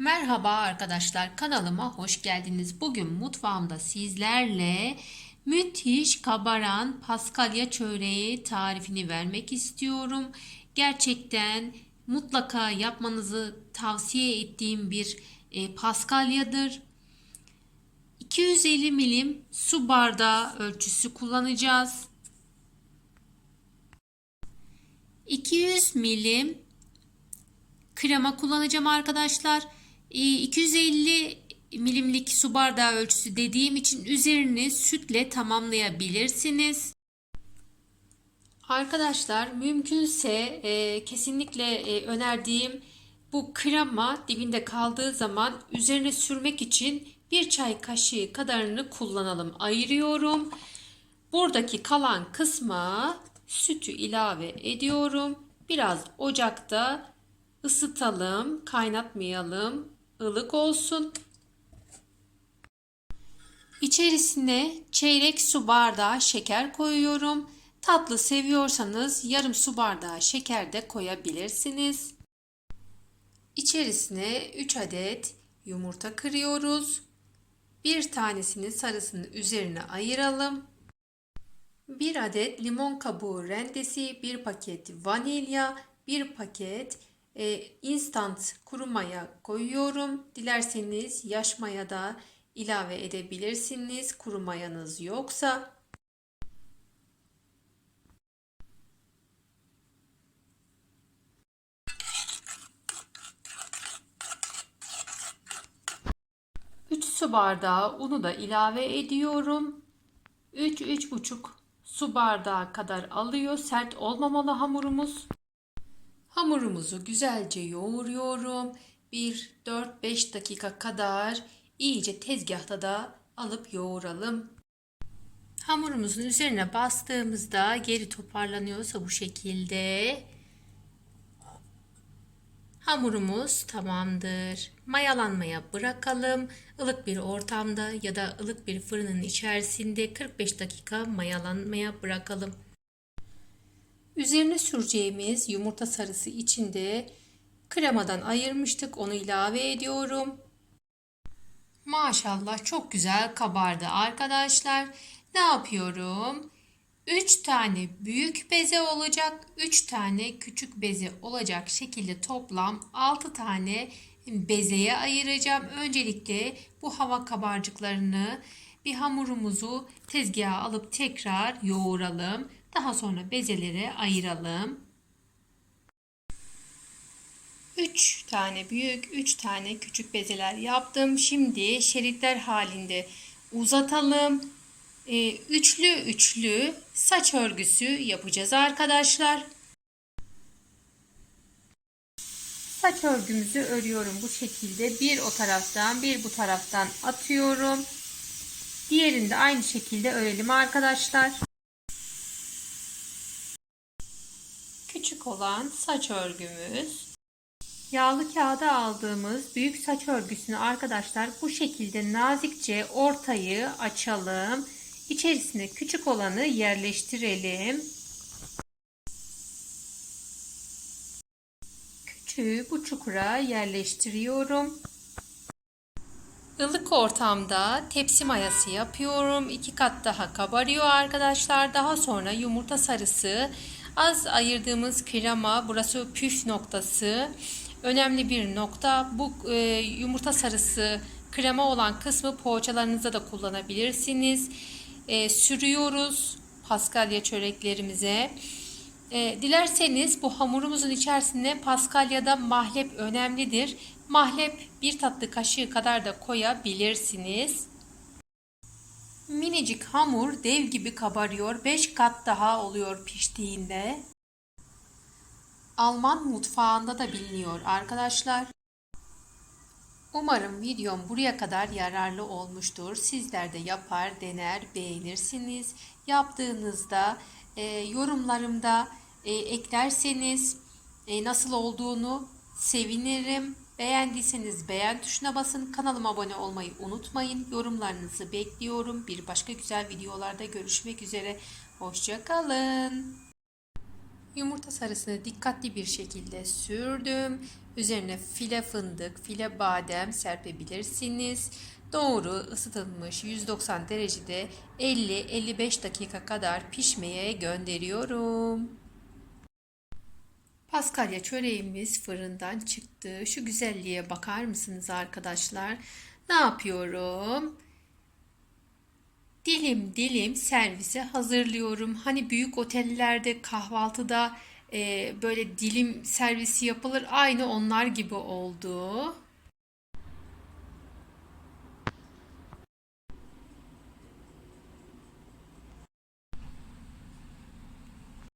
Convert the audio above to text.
Merhaba arkadaşlar kanalıma hoş geldiniz. Bugün mutfağımda sizlerle müthiş kabaran paskalya çöreği tarifini vermek istiyorum. Gerçekten mutlaka yapmanızı tavsiye ettiğim bir e, paskalyadır. 250 milim su bardağı ölçüsü kullanacağız. 200 milim krema kullanacağım arkadaşlar. Ee, 250 milimlik su bardağı ölçüsü dediğim için üzerini sütle tamamlayabilirsiniz. Arkadaşlar mümkünse e, kesinlikle e, önerdiğim bu krema dibinde kaldığı zaman üzerine sürmek için bir çay kaşığı kadarını kullanalım. Ayırıyorum. Buradaki kalan kısma sütü ilave ediyorum. Biraz ocakta ısıtalım, kaynatmayalım. Ilık olsun. İçerisine çeyrek su bardağı şeker koyuyorum. Tatlı seviyorsanız yarım su bardağı şeker de koyabilirsiniz. İçerisine 3 adet yumurta kırıyoruz. Bir tanesinin sarısını üzerine ayıralım. 1 adet limon kabuğu rendesi, 1 paket vanilya, 1 paket e, instant kuru maya koyuyorum. Dilerseniz yaş maya da ilave edebilirsiniz. Kuru mayanız yoksa. Su bardağı unu da ilave ediyorum. 3-3,5 su bardağı kadar alıyor. Sert olmamalı hamurumuz. Hamurumuzu güzelce yoğuruyorum. Bir 4-5 dakika kadar iyice tezgahta da alıp yoğuralım. Hamurumuzun üzerine bastığımızda geri toparlanıyorsa bu şekilde hamurumuz tamamdır. Mayalanmaya bırakalım. Ilık bir ortamda ya da ılık bir fırının içerisinde 45 dakika mayalanmaya bırakalım. Üzerine süreceğimiz yumurta sarısı içinde kremadan ayırmıştık. Onu ilave ediyorum. Maşallah çok güzel kabardı arkadaşlar. Ne yapıyorum? 3 tane büyük beze olacak, 3 tane küçük beze olacak şekilde toplam 6 tane bezeye ayıracağım. Öncelikle bu hava kabarcıklarını bir hamurumuzu tezgaha alıp tekrar yoğuralım. Daha sonra bezelere ayıralım. 3 tane büyük, 3 tane küçük bezeler yaptım. Şimdi şeritler halinde uzatalım. Ee, üçlü üçlü saç örgüsü yapacağız arkadaşlar. Saç örgümüzü örüyorum bu şekilde. Bir o taraftan bir bu taraftan atıyorum. Diğerini de aynı şekilde örelim arkadaşlar. Küçük olan saç örgümüz. Yağlı kağıda aldığımız büyük saç örgüsünü arkadaşlar bu şekilde nazikçe ortayı açalım. İçerisine küçük olanı yerleştirelim. Küçüğü bu çukura yerleştiriyorum. Ilık ortamda tepsi mayası yapıyorum. İki kat daha kabarıyor arkadaşlar. Daha sonra yumurta sarısı, az ayırdığımız krema, burası püf noktası. Önemli bir nokta. Bu e, yumurta sarısı krema olan kısmı poğaçalarınızda da kullanabilirsiniz. E, sürüyoruz paskalya çöreklerimize. E, dilerseniz bu hamurumuzun içerisine paskalyada mahlep önemlidir. Mahlep bir tatlı kaşığı kadar da koyabilirsiniz. Minicik hamur dev gibi kabarıyor. 5 kat daha oluyor piştiğinde. Alman mutfağında da biliniyor arkadaşlar. Umarım videom buraya kadar yararlı olmuştur. Sizler de yapar, dener, beğenirsiniz. Yaptığınızda e, yorumlarımda e, eklerseniz e, nasıl olduğunu sevinirim. Beğendiyseniz beğen tuşuna basın. Kanalıma abone olmayı unutmayın. Yorumlarınızı bekliyorum. Bir başka güzel videolarda görüşmek üzere. Hoşçakalın. Yumurta sarısını dikkatli bir şekilde sürdüm. Üzerine file fındık, file badem serpebilirsiniz. Doğru ısıtılmış 190 derecede 50-55 dakika kadar pişmeye gönderiyorum. Paskalya çöreğimiz fırından çıktı. Şu güzelliğe bakar mısınız arkadaşlar? Ne yapıyorum? Dilim dilim servise hazırlıyorum. Hani büyük otellerde kahvaltıda e, böyle dilim servisi yapılır. Aynı onlar gibi oldu.